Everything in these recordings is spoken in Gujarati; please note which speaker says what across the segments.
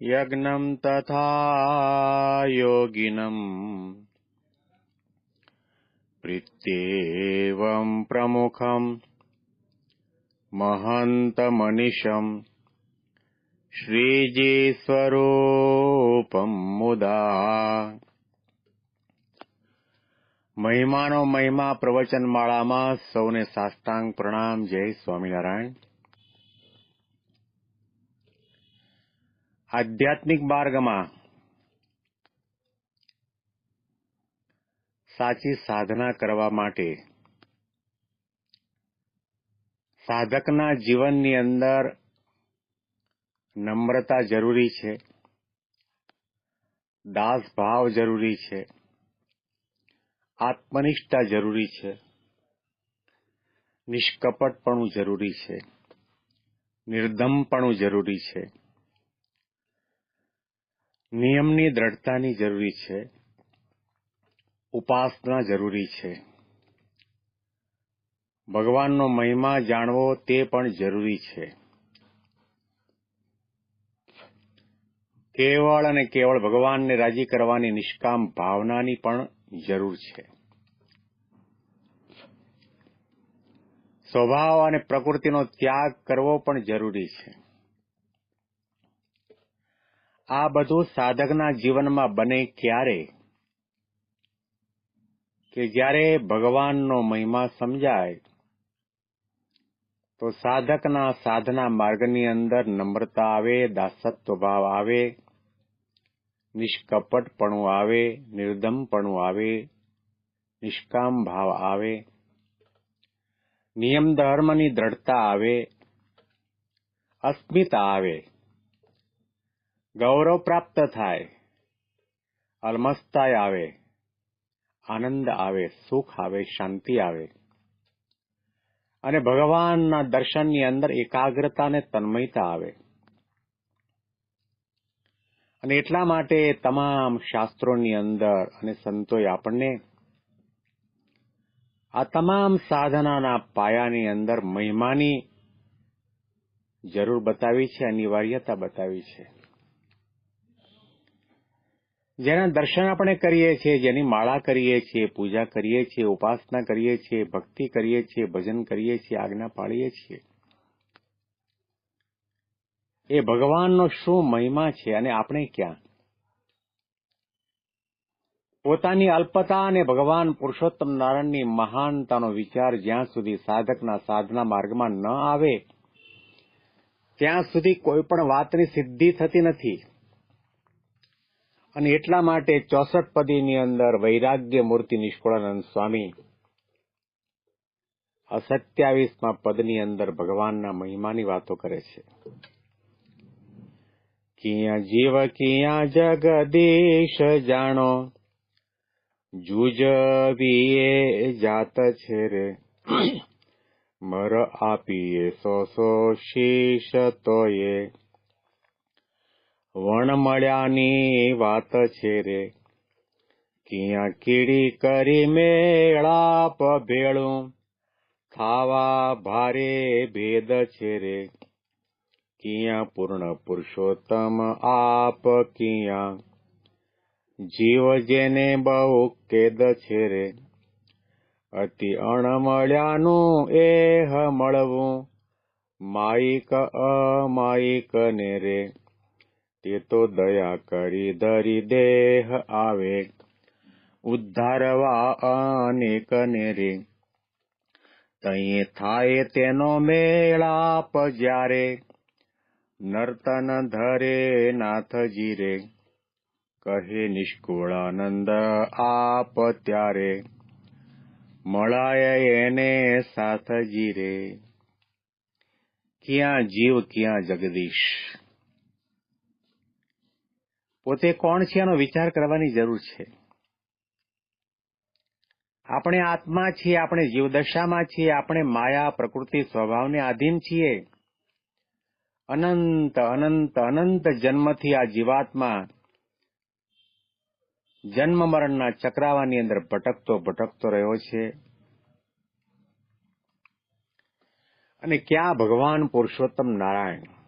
Speaker 1: यज्ञम् तथा योगिनम् प्रीत्येवम् प्रमुखम् महन्तमनिशम् શ્રીજી મુદા મહિમાનો મહિમા પ્રવચનમાળામાં સૌને સાષ્ટાંગ પ્રણામ જય સ્વામિનારાયણ આધ્યાત્મિક માર્ગમાં સાચી સાધના કરવા માટે સાધકના જીવનની અંદર નમ્રતા જરૂરી છે દાસ ભાવ જરૂરી છે, આત્મનિષ્ઠા જરૂરી છે, નિષ્કપટપણું જરૂરી છે નિર્ધમપણું જરૂરી છે. નિયમની દ્રઢતાની જરૂરી છે. ઉપાસના જરૂરી છે. ભગવાનનો મહિમા જાણવો તે પણ જરૂરી છે. કેવળ અને કેવળ ભગવાનને રાજી કરવાની નિષ્કામ ભાવનાની પણ જરૂર છે. સ્વભાવ અને પ્રકૃતિનો ત્યાગ કરવો પણ જરૂરી છે. આ બધું સાધકના જીવનમાં બને ક્યારે? કે જ્યારે ભગવાનનો મહિમા સમજાય, તો સાધકના સાધના માર્ગની અંદર નમ્રતા આવે, દાસત્વ ભાવ આવે, નિષ્કપટપણું આવે, નિર્દમપણું આવે, નિષ્કામ ભાવ આવે, નિયમ ધર્મની દ્રઢતા આવે, અસ્મિતા આવે. ગૌરવ પ્રાપ્ત થાય. અલમસ્તાય આવે. આનંદ આવે, સુખ આવે, શાંતિ આવે. અને ભગવાનના દર્શનની અંદર એકાગ્રતા અને તન્મયતા આવે. અને એટલા માટે તમામ શાસ્ત્રોની અંદર અને સંતોએ આપણને આ તમામ સાધનાના પાયાની અંદર મહિમાની જરૂર બતાવી છે, અનિવાર્યતા બતાવી છે. જેના દર્શન આપણે કરીએ છીએ, જેની માળા કરીએ છીએ, પૂજા કરીએ છીએ, ઉપાસના કરીએ છીએ, ભક્તિ કરીએ છીએ, ભજન કરીએ છીએ, આજ્ઞા પાળીએ છીએ. એ ભગવાનનો શું મહિમા છે અને આપણે ક્યાં? પોતાની અલ્પતા અને ભગવાન પુરુષોત્તમ નારાયણની મહાનતાનો વિચાર જ્યાં સુધી સાધકના સાધના માર્ગમાં ન આવે, ત્યાં સુધી કોઈ પણ વાતની સિદ્ધિ થતી નથી. અને એટલા માટે ચોસઠ પદીની અંદર વૈરાગ્ય મૂર્તિ નિષ્કુળાનંદ સ્વામી સત્યાવીસમાં પદની અંદર ભગવાનના મહિમાની વાતો કરે છે. કિયા જીવ, કિયા જગદીશ જાણો? જુજવીએ જાત છે રે. મર આપીએ સો સો શીશ તોયે. વણ મળ્યાની વાત છે રે. ક્યાં કીડી કરી મેળાપ ભેળું ખાવા ભારે ભેદ છે રે. ક્યાં પૂર્ણ પુરુષોત્તમ આપ ક્યાં? જીવ જેને બહુ કેદ છે રે. અતિ અણમળ્યાનું એહ મળવું. માઈક અમાઈક ને રે. તે તો દયા કરી ધરી દેહ આવે. ઉદ્ધારવા અનેક ને રે તઈએ થાય તેનો મેળાપ જ્યારે નર્તન ધરે નાથજી રે. કહે નિષ્કુળાનંદ આપ ત્યારે મળાય એને સાથજી રે. ક્યાં જીવ, ક્યાં જગદીશ? પોતે કોણ છે એનો વિચાર કરવાની જરૂર છે. આપણે આત્મા છીએ, આપણે જીવદશામાં છીએ, આપણે માયા, પ્રકૃતિ, સ્વભાવને આધીન છીએ. અનંત અનંત અનંત જન્મથી આ જીવાત્મા જન્મ મરણના ચક્રાવાની અંદર ભટકતો ભટકતો રહ્યો છે. અને ક્યાં ભગવાન પુરુષોત્તમ નારાયણ?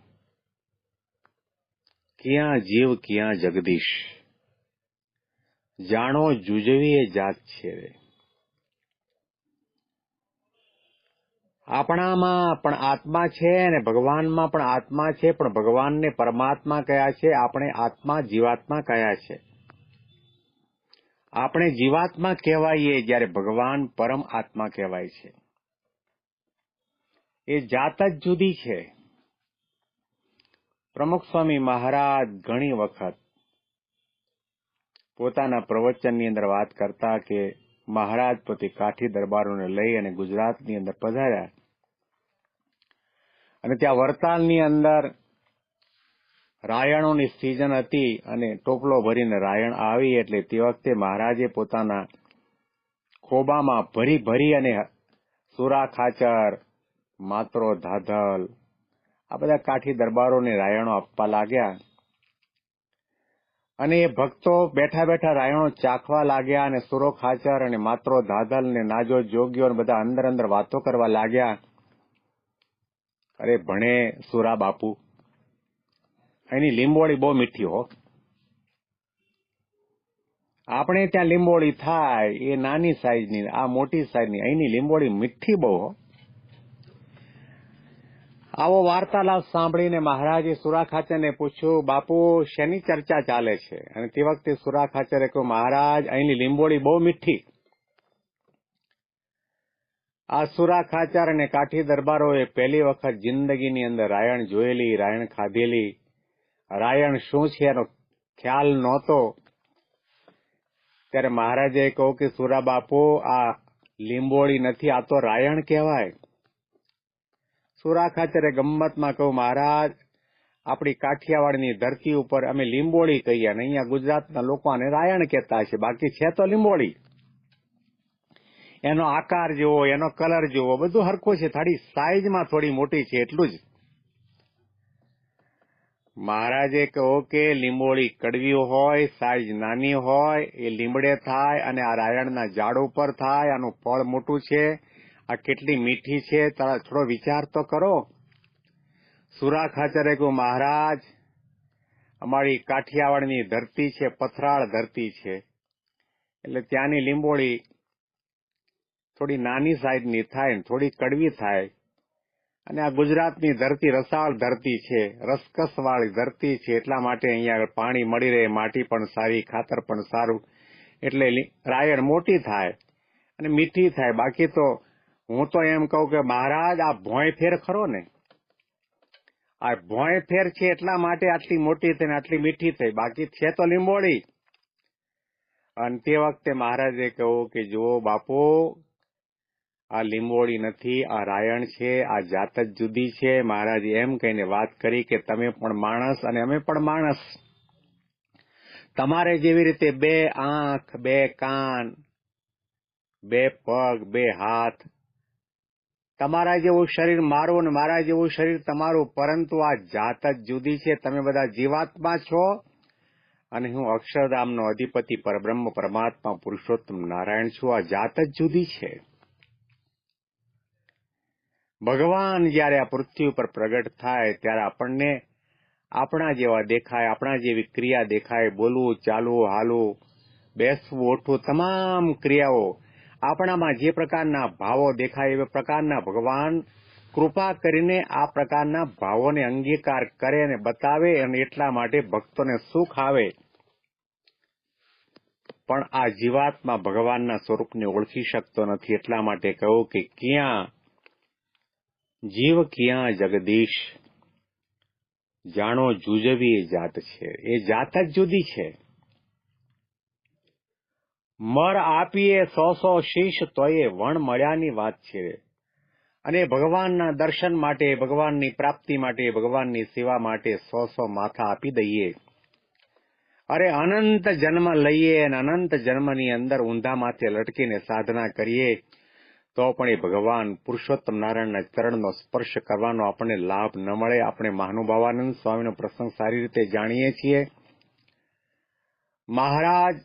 Speaker 1: ક્યાં જીવ, ક્યાં જગદીશ? જાણો જુજવી એ જાત છે આપણામાં પણ આત્મા છે અને ભગવાનમાં પણ આત્મા છે, પણ ભગવાનને પરમાત્મા કયા છે? આપણે આત્મા જીવાત્મા કયા છે? આપણે જીવાત્મા કહેવાઈએ જ્યારે ભગવાન પરમ આત્મા કહેવાય છે. એ જાત જ જુદી છે. પ્રમુખ સ્વામી મહારાજ ઘણી વખત પોતાના પ્રવચનની અંદર વાત કરતા કે મહારાજ પોતે કાઠી દરબારોને લઈ અને ગુજરાતની અંદર પધાર્યા. અને ત્યાં વરતાલની અંદર રાયણોની સિઝન હતી અને ટોપલો ભરીને રાયણ આવી એટલે તે વખતે મહારાજે પોતાના ખોબામાં ભરી ભરી અને સુરા ખાચર, માત્રો ધાધલ આ બધા કાઠી દરબારોને રાયણો આપવા લાગ્યા. અને એ ભક્તો બેઠા બેઠા રાયણો ચાખવા લાગ્યા અને સુરો ખાચર અને માત્રો ધાધલ ને નાજો જોગ્યો બધા અંદર અંદર વાતો કરવા લાગ્યા. અરે ભણે સુરા બાપુ, એની લીંબોળી બહુ મીઠી હો. આપણે ત્યાં લીંબોળી થાય, એ નાની સાઈઝની આ મોટી સાઈઝની અહીંની લીંબોળી મીઠી બહુ આવો વાર્તાલાપ સાંભળીને મહારાજે સુરાખાચરને પૂછ્યું, બાપુ, શેની ચર્ચા ચાલે છે? અને તે વખતે સુરાખાચરે કહ્યું, મહારાજ, અહીંની લીંબોળી બહુ મીઠી. આ સુરાખાચર અને કાઠી દરબારોએ પહેલી વખત જિંદગીની અંદર રાયણ જોયેલી, રાયણ ખાધેલી. રાયણ શું છે એનો ખ્યાલ નહોતો. ત્યારે મહારાજે કહ્યું કે, સુરા બાપુ, આ લીંબોળી નથી, આ તો રાયણ કહેવાય. સુરા ખાચરે ગમ્મતમાં કહ્યું મહારાજ, આપણી કાઠિયાવાડની ધરતી ઉપર અમે લીંબોળી કહીએ અને અહીંયા ગુજરાતના લોકો આને રાયણ કહેતા છે બાકી છે તો લીંબોળી. એનો આકાર જેવો એનો કલર જેવો બધું હરખું છે. થાળી સાઈઝમાં થોડી મોટી છે, એટલું જ. મહારાજે કહો કે લીંબોળી કડવી હોય, સાઈઝ નાની હોય, એ લીમડે થાય અને આ રાયણના ઝાડ ઉપર થાય, આનું ફળ મોટું છે. આ કેટલી મીઠી છે થોડો વિચાર તો કરો. સુરા ખાચરે કહ્યું મહારાજ, અમારી કાઠિયાવાડની ધરતી છે, પથરાળ ધરતી છે. એટલે ત્યાંની લીંબોળી થોડી નાની સાઈઝની થાય ને થોડી કડવી થાય. અને આ ગુજરાતની ધરતી રસાળ ધરતી છે રસકસ વાળી ધરતી છે, એટલા માટે અહીંયા પાણી મળી રહે, માટી પણ સારી, ખાતર પણ સારું. એટલે રાયણ મોટી થાય અને મીઠી થાય. બાકી તો હું તો એમ કહું કે મહારાજ, આ ભોંય ફેર ખરો ને? આ ભોંય ફેર છે એટલા માટે આટલી મોટી થઈ આટલી મીઠી થઈ. બાકી છે તો લીંબોળી. અને તે વખતે મહારાજે કહ્યું કે, જુઓ બાપુ, આ લીંબોળી નથી, આ રાયણ છે, આ જાત જ જુદી છે. મહારાજે એમ કહીને વાત કરી કે, તમે પણ માણસ અને અમે પણ માણસ. તમારે જેવી રીતે બે આંખ, બે કાન, બે પગ, બે હાથ તમારા જેવું શરીર મારું અને મારા જેવું શરીર તમારું, પરંતુ આ જાત જ જુદી છે. તમે બધા જીવાત્મા છો અને હું અક્ષરધામનો અધિપતિ પરબ્રહ્મ પરમાત્મા પુરુષોત્તમ નારાયણ છું. આ જાત જ જુદી છે. ભગવાન જ્યારે આ પૃથ્વી ઉપર પ્રગટ થાય ત્યારે આપણને આપણા જેવા દેખાય, આપણા જેવી ક્રિયા દેખાય, બોલવું, ચાલવું, હાલવું, બેસવું, ઉઠવું, તમામ ક્રિયાઓ આપણામાં જે પ્રકારના ભાવો દેખાય, એવા પ્રકારના ભગવાન કૃપા કરીને આ પ્રકારના ભાવોને અંગીકાર કરે અને બતાવે અને એટલા માટે ભક્તોને સુખ આવે. પણ આ જીવાત્મા ભગવાનના સ્વરૂપને ઓળખી શકતો નથી. એટલા માટે કહું કે ક્યાં જીવ, ક્યાં જગદીશ જાણો જુજવી એ જાત છે. એ જાત જ જુદી છે. મર આપીએ સો સો શીશ તોય વણ મળ્યાની વાત છે. અને ભગવાનના દર્શન માટે, ભગવાનની પ્રાપ્તિ માટે, ભગવાનની સેવા માટે સો સો માથા આપી દઈએ. અરે અનંત જન્મ લઈએ અને અનંત જન્મની અંદર ઊંધા માથે લટકીને સાધના કરીએ, તો પણ એ ભગવાન પુરુષોત્તમ નારાયણના ચરણનો સ્પર્શ કરવાનો આપણને લાભ ન મળે. આપણે મહાનુભાવાનંદ સ્વામીનો પ્રસંગ સારી રીતે જાણીએ છીએ. મહારાજ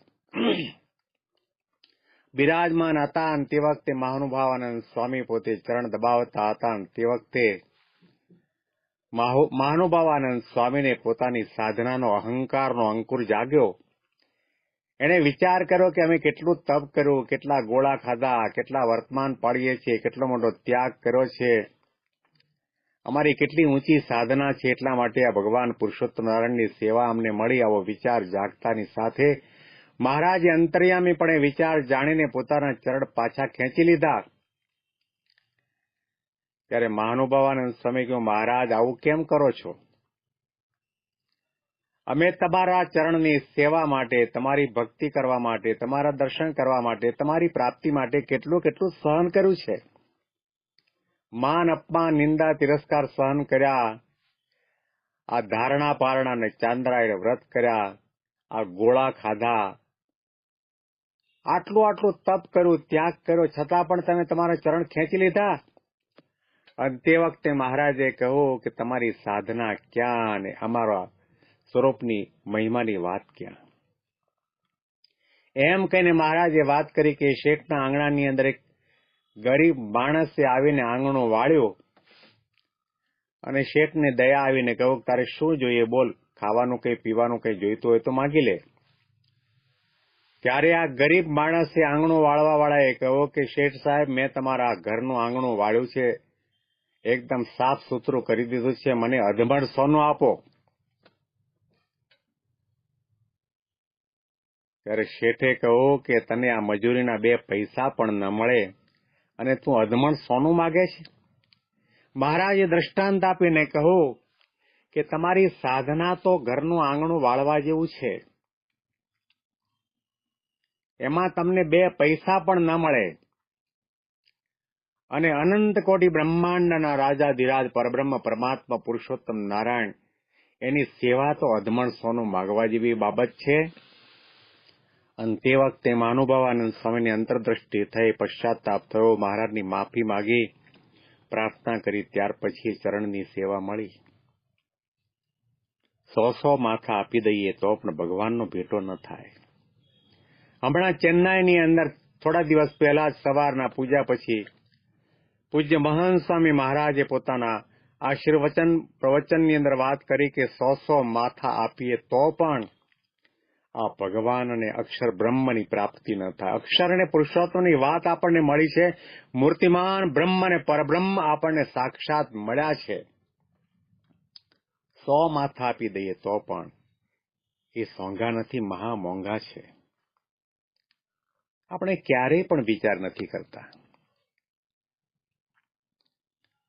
Speaker 1: બિરાજમાન હતા અને તે વખતે મહાનુભાવાનંદ સ્વામી પોતે ચરણ દબાવતા હતા અને તે વખતે મહુ- મહાનુભાવાનંદ સ્વામીને પોતાની સાધનાનો, અહંકારનો અંકુર જાગ્યો. એણે વિચાર કર્યો કે અમે કેટલું તપ કર્યું, કેટલા ગોળા ખાધા, કેટલા વર્તમાન પાડીએ છીએ, કેટલો મોટો ત્યાગ કર્યો છે. અમારી કેટલી ઊંચી સાધના છે એટલા માટે આ ભગવાન પુરુષોત્તમ નારાયણની સેવા અમને મળી આવો વિચાર જાગતાની સાથે મહારાજે અંતર્યામીપણે વિચાર જાણીને પોતાના ચરણ પાછા ખેંચી લીધા. ત્યારે મહાનુભાવાનંદ સ્વામી કહ્યું, મહારાજ, આવું કેમ કરો છો? અમે તમારા ચરણની સેવા માટે, તમારી ભક્તિ કરવા માટે, તમારા દર્શન કરવા માટે, તમારી પ્રાપ્તિ માટે કેટલું કેટલું સહન કર્યું છે? માન, અપમાન, નિંદા, તિરસ્કાર સહન કર્યા. આ ધારણા પારણા અને ચાંદ્રાય વ્રત કર્યા. આ ગોળા ખાધા. આટલું આટલું તપ કર્યું, ત્યાગ કર્યો, છતાં પણ તમે તમારા ચરણ ખેંચી લીધા. અને તે વખતે મહારાજે કહ્યું કે તમારી સાધના ક્યાં અને અમારા સ્વરૂપની મહિમાની વાત ક્યાં? એમ કહીને મહારાજે વાત કરી કે શેઠના આંગણાની અંદર એક ગરીબ માણસે આવીને આંગણું વાળ્યું અને શેઠને દયા આવીને કહ્યું તારે શું જોઈએ? બોલ, ખાવાનું કઈ પીવાનું કઈ જોઈતું હોય તો માગી લે. ત્યારે આ ગરીબ માણસે આંગણું વાળવા વાળાએ કહ્યું કે શેઠ સાહેબ, મેં તમારા ઘરનું આંગણું વાળ્યું છે. એકદમ સાફ સુથરું કરી દીધું છે. મને અધમણ સોનું આપો. ત્યારે શેઠે કહ્યું કે તને આ મજૂરીના બે પૈસા પણ ન મળે અને તું અધમણ સોનું માગે છે? મહારાજે દ્રષ્ટાંત આપીને કહ્યું કે તમારી સાધના તો ઘરનું આંગણું વાળવા જેવું છે. એમાં તમને બે પૈસા પણ ન મળે. અને અનંત કોટી બ્રહ્માંડના રાજા ધીરાજ પરબ્રહ્મ પરમાત્મા પુરુષોત્તમ નારાયણ, એની સેવા તો અધમણ સોનું માગવા જેવી બાબત છે. અને તે વખતે મહાનુભાવાનંદ સ્વામીની અંતરદ્રષ્ટિ થઈ પશ્ચાતાપ થયો. મહારાજની માફી માગી, પ્રાર્થના કરી, ત્યાર પછી ચરણની સેવા મળી. સો સો માથા આપી દઈએ તો પણ ભગવાનનો ભેટો ન થાય. હમણાં ચેન્નાઈની અંદર થોડા દિવસ પહેલા જ સવારના પૂજા પછી પૂજ્ય મહાન સ્વામી મહારાજે પોતાના આશીર્વચન પ્રવચનની અંદર વાત કરી કે સો સો માથા આપીએ તો પણ આ ભગવાન અને અક્ષર બ્રહ્મની પ્રાપ્તિ ન થાય. અક્ષર અને પુરુષોત્તમની વાત આપણને મળી છે. મૂર્તિમાન બ્રહ્મ અને પરબ્રહ્મ આપણને સાક્ષાત મળ્યા છે. સો માથા આપી દઈએ તો પણ એ સોંઘા નથી મહા મોંઘા છે. આપણે ક્યારેય પણ વિચાર નથી કરતા.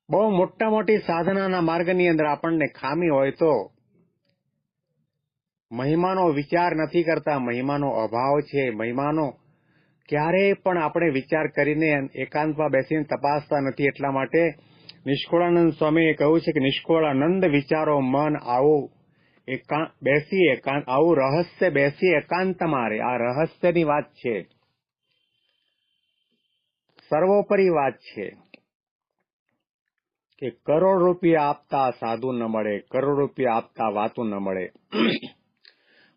Speaker 1: બહુ મોટા મોટી સાધનાના માર્ગની અંદર આપણને ખામી હોય તો મહિમાનો વિચાર નથી કરતા, મહિમાનો અભાવ છે, મહિમાનો ક્યારેય પણ આપણે વિચાર કરીને એકાંતમાં બેસીને તપાસતા નથી. એટલા માટે નિષ્કુળાનંદ સ્વામીએ કહ્યું છે કે નિષ્કુળાનંદ વિચારો મન આવું એકાંત બેસી એકાંત આવું રહસ્ય બેસી એકાંત મારે આ રહસ્યની વાત છે. સર્વોપરી વાત છે કે કરોડ રૂપિયા આપતા સાધુ ન મળે, કરોડ રૂપિયા આપતા વાતું ન મળે.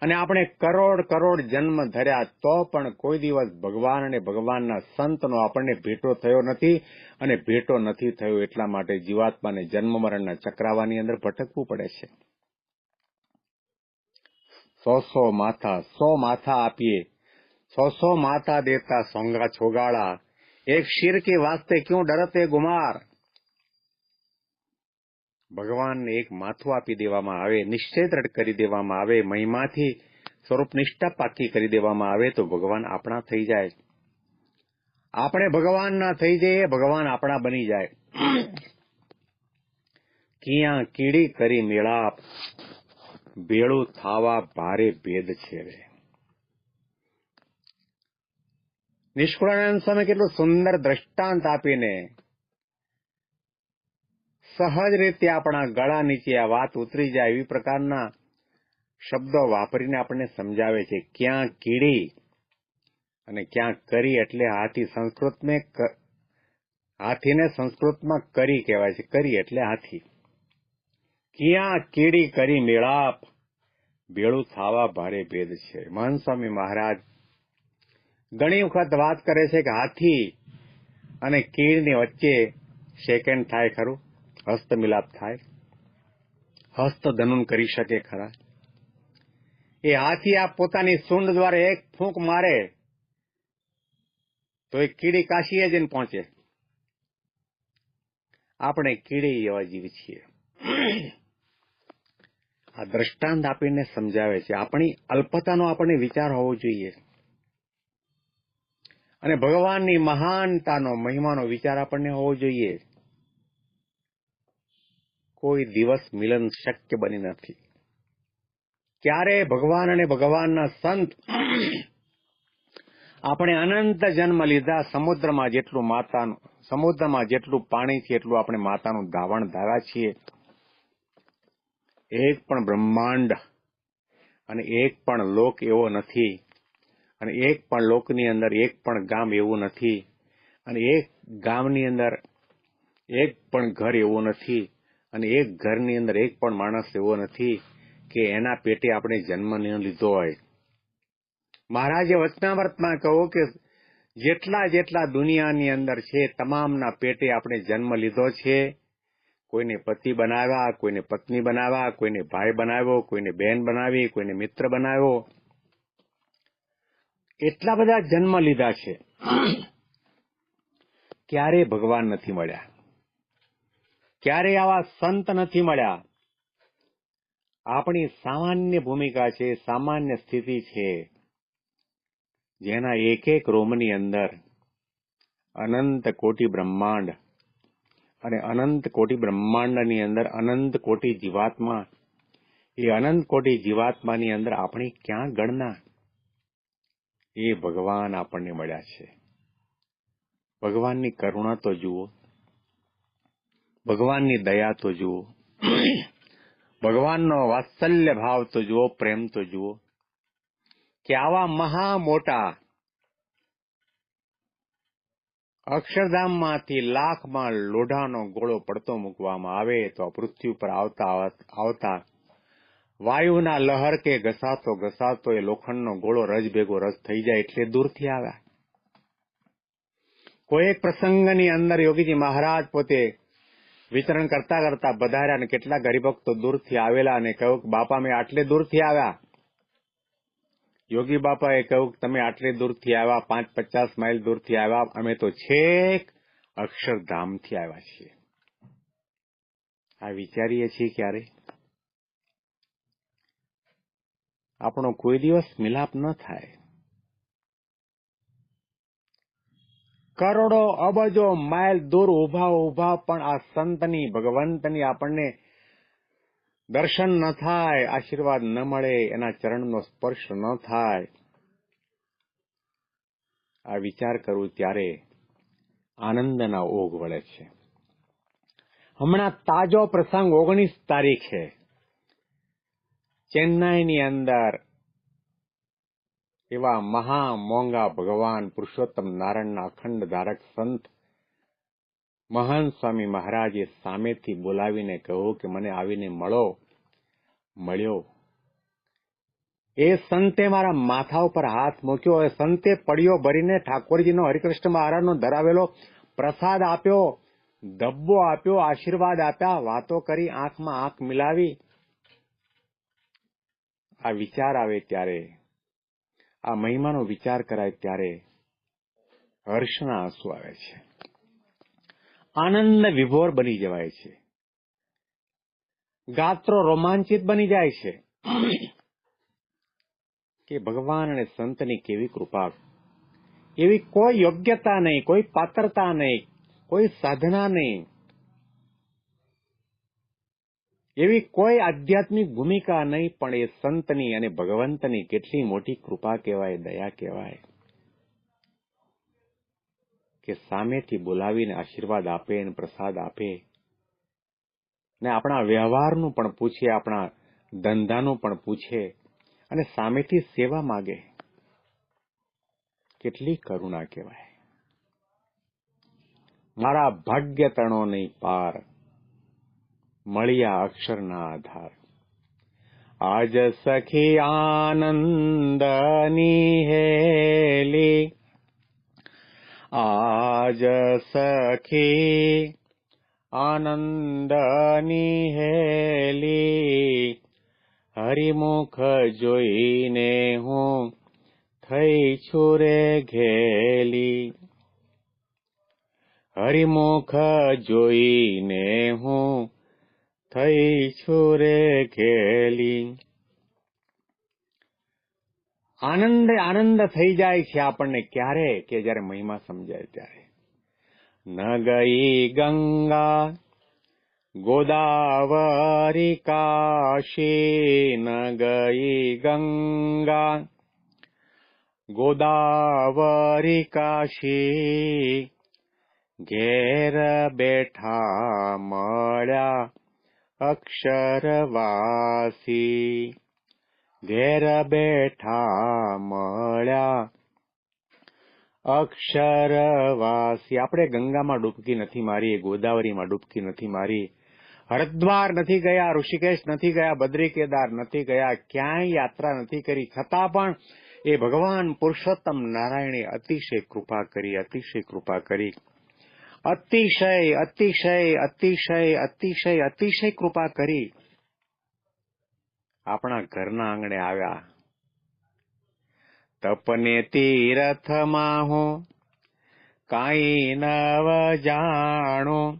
Speaker 1: અને આપણે કરોડ કરોડ જન્મ ધર્યા તો પણ કોઈ દિવસ ભગવાન અને ભગવાનના સંતનો આપણને ભેટો થયો નથી અને ભેટો નથી થયો એટલા માટે જીવાત્માને જન્મ મરણના ચક્રાવાની અંદર ભટકવું પડે છે. સો સો માથા સો માથા આપીએ, સો સો માથા દેતા સોંગા છોગાળા એક શિર કે વાસ્તે ક્यों ડરતે ગુમાર ભગવાનને એક માથું આપી દેવામાં આવે નિશ્ચય દ્રઢ કરી દેવામાં આવે મહિમાથી સ્વરૂપ નિષ્ઠા પાકી કરી દેવામાં આવે તો ભગવાન આપણા થઈ જાય આપણે ભગવાન ના થઈ જઈએ ભગવાન આપણા બની જાય કિયા કીડી કરી મેળાપ ભેળું થાવા ભારે ભેદ છે રે નિષ્કુળાનંદ સ્વામી કેટલું સુંદર દ્રષ્ટાંત આપીને સહજ રીતે આપણા ગળા નીચે આ વાત ઉતરી જાય એવી પ્રકારના શબ્દો વાપરીને આપણને સમજાવે છે. ક્યાં કીડી અને ક્યાં કરી એટલે હાથી સંસ્કૃતમાં હાથીને સંસ્કૃતમાં કરી કહેવાય છે. કરી એટલે હાથી. ક્યાં કીડી કરી, મેળાપ, ભેળું થાવા ભારે ભેદ છે. મહન સ્વામી મહારાજ ઘણી વખત વાત કરે છે કે હાથી અને કીડની વચ્ચે સેકન્ડ થાય ખરું, હસ્તમિલાપ થાય. હસ્ત ધનુન કરી શકે ખરા. એ હાથી આ પોતાની સુંડ દ્વારા એક ફૂંક મારે તો એ કીડી કાશીએ જઈને પહોંચે. આપણે કીડી એવા જીવ છીએ. આ દ્રષ્ટાંત આપીને સમજાવે છે. આપણી અલ્પતાનો આપણને વિચાર હોવો જોઈએ. અને ભગવાનની મહાનતાનો, મહિમાનો વિચાર આપણને હોવો જોઈએ. કોઈ દિવસ મિલન શક્ય બની નથી. ક્યારે ભગવાન અને ભગવાનના સંત આપણે અનંત જન્મ લીધા સમુદ્રમાં જેટલું માતાનું, સમુદ્રમાં જેટલું પાણી છે એટલું આપણે માતાનું ધાવણ ધાવ્યા છીએ. એક પણ બ્રહ્માંડ અને એક પણ લોક એવો નથી અને એક પણ લોકની અંદર એક પણ ગામ એવું નથી. અને એક ગામની અંદર એક પણ ઘર એવું નથી. અને એક ઘરની અંદર એક પણ માણસ એવો નથી કે એના પેટે આપણે જન્મ ન લીધો હોય. મહારાજે વચનામૃતમાં કહ્યું કે જેટલા જેટલા દુનિયાની અંદર છે, તમામના પેટે આપણે જન્મ લીધો છે. કોઈને પતિ બનાવ્યા, કોઈને પત્ની બનાવ્યા, કોઈને ભાઈ બનાવ્યો, કોઈને બહેન બનાવી, કોઈને મિત્ર બનાવ્યો. એટલા બધા જન્મ લીધા છે. ક્યારે ભગવાન નથી મળ્યા. ક્યારે આવા સંત નથી મળ્યા. આપણી સામાન્ય ભૂમિકા છે, સામાન્ય સ્થિતિ છે, જેના એક એક રોમની અંદર અનંત કોટી બ્રહ્માંડ અને અનંત કોટી બ્રહ્માંડની અંદર અનંત કોટી જીવાત્મા, એ અનંત કોટી જીવાત્માની અંદર આપણી ક્યાં ગણના એ ભગવાન આપણને મળ્યા છે. ભગવાનની કરુણા તો જુઓ. ભગવાનની દયા તો જુઓ. ભગવાનનો વાત્સલ્ય ભાવ તો જુઓ, પ્રેમ તો જુઓ. કે આવા મહા મોટા અક્ષરધામમાંથી લાખમાં લોઢાનો ગોળો પડતો મૂકવામાં આવે તો પૃથ્વી પર આવતા આવતા વાયુના લહર કે ઘસાતો ઘસાતો એ લોખંડનો ગોળો રજ ભેગો રજ થઈ જાય એટલે દૂરથી આવ્યા કોઈ એક પ્રસંગની અંદર યોગીજી મહારાજ પોતે વિતરણ કરતા કરતા બધાર્યા અને કેટલા ગરીભક્તો દૂરથી આવેલા અને કહ્યું કે, બાપા, મેં આટલે દૂરથી આવ્યા. યોગી બાપાએ કહ્યું કે, તમે આટલે દૂરથી આવ્યા પાંચ પચાસ માઇલ દૂરથી આવ્યા, અમે તો છેક અક્ષરધામથી આવ્યા છીએ. આ વિચારીએ છીએ ક્યારે? આપણો કોઈ દિવસ મિલાપ ન થાય. કરોડો અબજો માઇલ દૂર ઊભા ઊભા પણ આ સંતની, ભગવંતની આપણને દર્શન ન થાય, આશીર્વાદ ન મળે, એના ચરણનો સ્પર્શ ન થાય. આ વિચાર કરું ત્યારે આનંદના ઓઘ વળે છે. હમણાં તાજો પ્રસંગ ઓગણીસ તારીખે. ચેન્નાઈની અંદર એવા મહા મોંઘા ભગવાન પુરુષોત્તમ નારાયણના અખંડ ધારક સંત મહાન સ્વામી મહારાજે સામેથી બોલાવીને કહ્યું કે મને આવીને મળો, મળ્યો. એ સંતે મારા માથા ઉપર હાથ મૂક્યો. એ સંતે પડ્યો ભરીને ઠાકોરજીનો હરિકૃષ્ણ મહારાજનો ધરાવેલો પ્રસાદ આપ્યો, ધબ્બો આપ્યો, આશીર્વાદ આપ્યા, વાતો કરી, આંખમાં આંખ મિલાવી. આ વિચાર આવે ત્યારે, આ મહિમાનો વિચાર કરાય ત્યારે હર્ષના આંસુ આવે છે. આનંદ વિભોર બની જવાય છે. ગાત્રો રોમાંચિત બની જાય છે. કે ભગવાન અને સંતની કેવી કૃપા. એવી કોઈ યોગ્યતા નહીં, કોઈ પાત્રતા નહીં, કોઈ સાધના નહીં. એવી કોઈ આધ્યાત્મિક ભૂમિકા નહીં, પણ એ સંતની અને ભગવંતની કેટલી મોટી કૃપા કહેવાય, દયા કહેવાય કે સામેથી બોલાવીને આશીર્વાદ આપે અને પ્રસાદ આપે. ને આપણા વ્યવહારનું પણ પૂછે, આપણા ધંધાનું પણ પૂછે અને સામેથી સેવા માગે. કેટલી કરુણા કહેવાય. મારા ભાગ્ય તણો નહીં પાર મળ્યા અક્ષરના આધાર આજ સખી આનંદની હેલી આજ સખી આનંદની હેલી હરિમુખ જોઈને હું થઈ છુરે ઘેલી હરિમુખ જોઈને હું થઈ છું રે ઘેલી આનંદ આનંદ થઈ જાય છે આપણને ક્યારે કે જ્યારે મહિમા સમજાય ત્યારે ન ગઈ ગંગા ગોદાવરી કાશી ન ગઈ ગંગા ગોદાવરી કાશી ઘેર બેઠા મળ્યા અક્ષરવાસી. ઘેર બેઠા મળ્યા. અક્ષરવાસી. આપણે ગંગામાં ડૂબકી નથી મારી, ગોદાવરીમાં ડૂબકી નથી મારી. હરદ્વાર નથી ગયા, ઋષિકેશ નથી ગયા, બદ્રી કેદાર નથી ગયા, ક્યાંય યાત્રા નથી કરી. છતાં પણ એ ભગવાન પુરુષોત્તમ નારાયણે અતિશય કૃપા કરી, અતિશય કૃપા કરી. અતિશય અતિશય અતિશય અતિશય અતિશય કૃપા કરી. આપણા ઘરના આંગણે આવ્યા. તપને તીરથમાં હું કાંઈ નવ જાણો.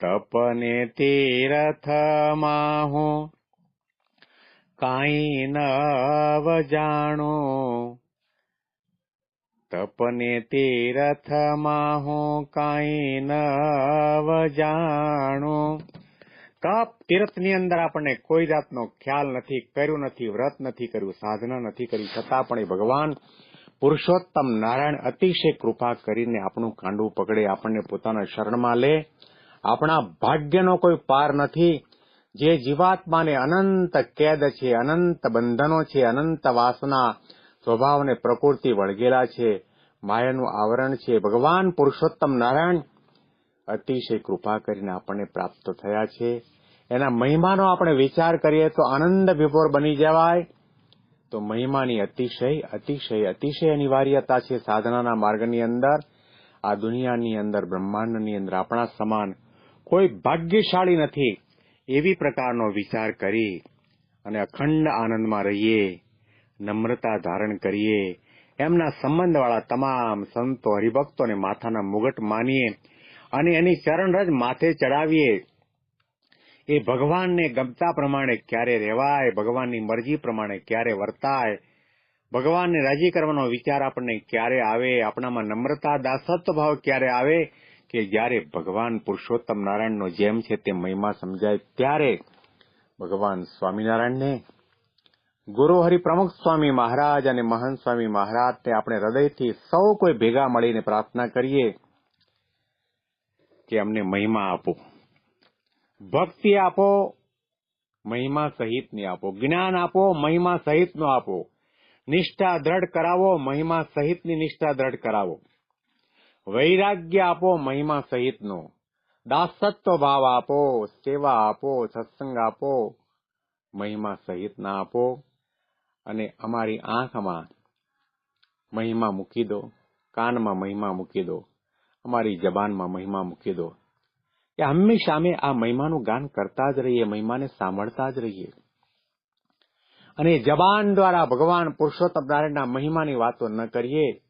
Speaker 1: તપને તીરથમાં માહો, કાંઈ નવ જાણો. તપને તીરથમાં હું કાંઈ નવ જાણો તપ તીર્થની અંદર આપણને કોઈ જાતનો ખ્યાલ નથી, કર્યું નથી, વ્રત નથી કર્યું, સાધના નથી કરી, છતાં પણ એ ભગવાન પુરુષોત્તમ નારાયણ અતિશય કૃપા કરીને આપણું કાંડું પકડે, આપણને પોતાના શરણમાં લે. આપણા ભાગ્યનો કોઈ પાર નથી. જે જીવાત્માને અનંત કેદ છે, અનંત બંધનો છે, અનંત વાસના સ્વભાવને પ્રકૃતિ વળગેલા છે. માયાનું આવરણ છે. ભગવાન પુરુષોત્તમ નારાયણ અતિશય કૃપા કરીને આપણને પ્રાપ્ત થયા છે. એના મહિમાનો આપણે વિચાર કરીએ તો આનંદ વિભોર બની જવાય. તો મહિમાની અતિશય અતિશય અતિશય અનિવાર્યતા છે સાધનાના માર્ગની અંદર. આ દુનિયાની અંદર, બ્રહ્માંડની અંદર આપણા સમાન કોઈ ભાગ્યશાળી નથી. એવી પ્રકારનો વિચાર કરી અને અખંડ આનંદમાં રહીએ. નમ્રતા ધારણ કરીએ. એમના સંબંધવાળા તમામ સંતો હરિભક્તોને માથાના મુગટ માનીએ અને એની ચરણરજ માથે ચડાવીએ. એ ભગવાનને ગમતા પ્રમાણે ક્યારે રહેવાય, ભગવાનની મરજી પ્રમાણે ક્યારે વર્તાય, ભગવાનને રાજી કરવાનો વિચાર આપણને ક્યારે આવે, આપણામાં નમ્રતા, દાસત્વ ભાવ ક્યારે આવે કે જ્યારે ભગવાન પુરુષોત્તમ નારાયણનો જેમ છે તે મહિમા સમજાય ત્યારે ભગવાન સ્વામિનારાયણને ગુરુ હરિ પ્રમુખ સ્વામી મહારાજ અને મહંત સ્વામી મહારાજને આપણે હૃદયથી સૌ કોઈ ભેગા મળીને પ્રાર્થના કરીએ કે અમને મહિમા આપો. ભક્તિ આપો, મહિમા સહિતની આપો. જ્ઞાન આપો, મહિમા સહિતનો આપો. નિષ્ઠા દ્રઢ કરાવો, મહિમા સહિતની નિષ્ઠા દ્રઢ કરાવો. વૈરાગ્ય આપો, મહિમા સહિતનો. દાસત્વ ભાવ આપો, સેવા આપો, સત્સંગ આપો, મહિમા સહિતના આપો. અને અમારી આંખમાં મહિમા મૂકી દો, કાનમાં મહિમા મૂકી દો, અમારી જબાનમાં મહિમા મૂકી દો. કે હંમેશા અમે આ મહિમાનું ગાન કરતા જ રહીએ, મહિમાને સાંભળતા જ રહીએ. અને જબાન દ્વારા ભગવાન પુરુષોત્તમ નારાયણના મહિમાની વાતો ન કરીએ,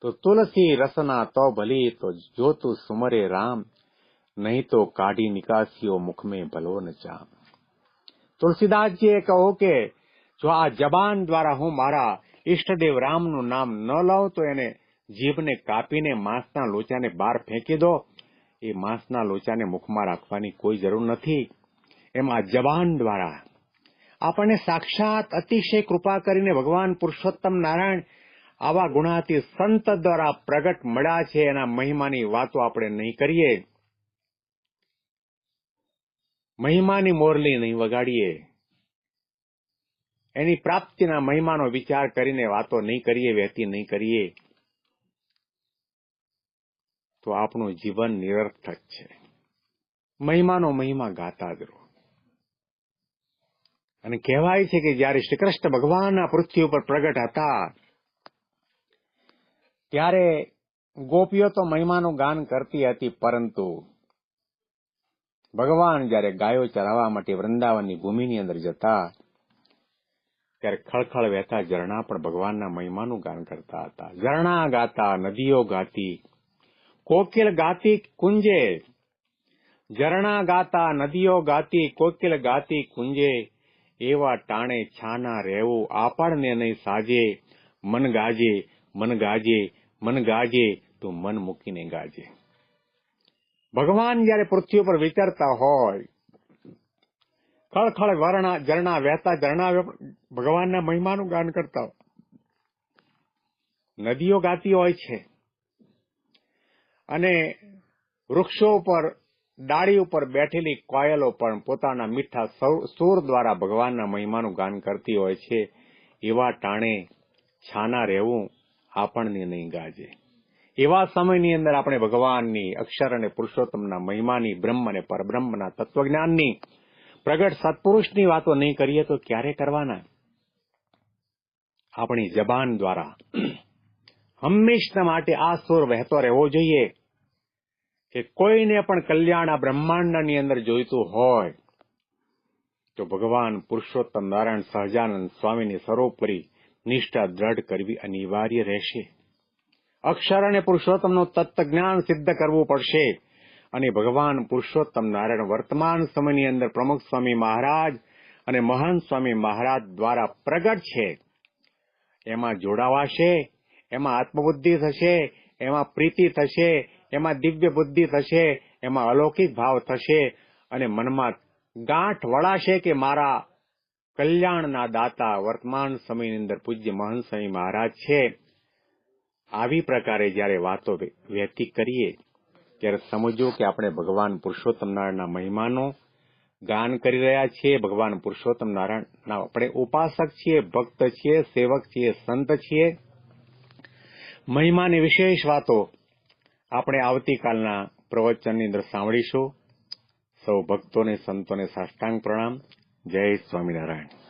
Speaker 1: તો તુલસી રસના તો ભલી, તો જો તું સુમરે રામ, નહીં તો કાઢી નિકાસીઓ મુખમે ભલો ન જામ. તુલસીદાસજીએ કહો કે જો આ જબાન દ્વારા હું મારા ઈષ્ટદેવ રામનું નામ ન લઉં, તો એને જીભને કાપીને માંસના લોચાને બહાર ફેંકી દો. એ માંસના લોચાને મુખમાં રાખવાની કોઈ જરૂર નથી. એમાં જબાન દ્વારા આપણને સાક્ષાત અતિશય કૃપા કરીને ભગવાન પુરુષોત્તમ નારાયણ આવા ગુણાથી સંત દ્વારા પ્રગટ મળ્યા છે એના મહિમાની વાતો આપણે નહીં કરીએ. મહિમાની મોરલી નહીં વગાડીએ. એની પ્રાપ્તિના મહિમાનો વિચાર કરીને વાતો નહીં કરીએ વહેતી નહીં કરીએ, તો આપણું જીવન નિરર્થક છે. મહિમાનો મહિમા ગાતા જ રહો. અને કહેવાય છે કે જ્યારે શ્રી કૃષ્ણ ભગવાન આ પૃથ્વી ઉપર પ્રગટ હતા, ત્યારે ગોપીઓ તો મહિમાનું ગાન કરતી હતી, પરંતુ ભગવાન જ્યારે ગાયો ચરાવવા માટે વૃંદાવનની ભૂમિની અંદર જતા ત્યારે ખળખળ વહેતા ઝરણા પણ ભગવાનના મહિમાનું ગાન કરતા હતા. ઝરણા ગાતા, નદીઓ ગાતી, કોકિલ ગાતી, કુંજે. ઝરણા ગાતા, નદીઓ ગાતી, કોકિલ ગાતી, કુંજે. એવા ટાણે છાના રહેવું આપણને નહીં સાજે. મન ગાજે મન ગાજે મન ગાજે, તો મન મૂકીને ગાજે. ભગવાન જયારે પૃથ્વી પર વિચરતા હોય ખળખળ વરણા, ઝરણા, વહેતા ઝરણા ભગવાનના મહિમાનું ગાન કરતા નદીઓ ગાતી હોય છે. અને વૃક્ષો ઉપર, ડાળી ઉપર બેઠેલી કોયલો પણ પોતાના મીઠા સૂર દ્વારા ભગવાનના મહિમાનું ગાન કરતી હોય છે. એવા ટાણે છાના રહેવું આપણને નહીં ગાજે. એવા સમયની અંદર આપણે ભગવાનની અક્ષર અને પુરુષોત્તમના મહિમાની, બ્રહ્મ અને પરબ્રહ્મના તત્વજ્ઞાનની પ્રગટ સત્પુરુષની વાતો નહીં કરીએ તો ક્યારે કરવાના? આપણી જબાન દ્વારા. હંમેશના માટે આ સુર વહેતો રહેવો જોઈએ કે કોઈને પણ કલ્યાણ આ બ્રહ્માંડની અંદર જોઈતું હોય તો ભગવાન પુરુષોત્તમ નારાયણ સહજાનંદ સ્વામીની સર્વોપરી નિષ્ઠા દ્રઢ કરવી અનિવાર્ય રહેશે. અક્ષર અને પુરુષોત્તમનું તત્વજ્ઞાન સિદ્ધ કરવું પડશે. અને ભગવાન પુરુષોત્તમ નારાયણ વર્તમાન સમયની અંદર પ્રમુખ સ્વામી મહારાજ અને મહાન સ્વામી મહારાજ દ્વારા પ્રગટ છે. એમાં જોડાવાશે, એમાં આત્મબુદ્ધિ થશે, એમાં પ્રીતિ થશે, એમાં દિવ્ય બુદ્ધિ થશે, એમાં અલૌકિક ભાવ થશે અને મનમાં ગાંઠ વળાશે કે મારા કલ્યાણના દાતા વર્તમાન સમયની અંદર પૂજ્ય મહંત સ્વામી મહારાજ છે. આવી પ્રકારે જ્યારે વાતો વ્યક્તિ કરીએ ત્યારે સમજો કે આપણે ભગવાન પુરુષોત્તમ નારાયણના મહિમાનો ગાન કરી રહ્યા છીએ. ભગવાન પુરુષોત્તમ નારાયણના આપણે ઉપાસક છીએ, ભક્ત છીએ, સેવક છીએ, સંત છીએ. મહિમાની વિશેષ વાતો આપણે આવતીકાલના પ્રવચનની અંદર સાંભળીશું. સૌ ભક્તોને, સંતોને સાષ્ટાંગ પ્રણામ. જય સ્વામિનારાયણ.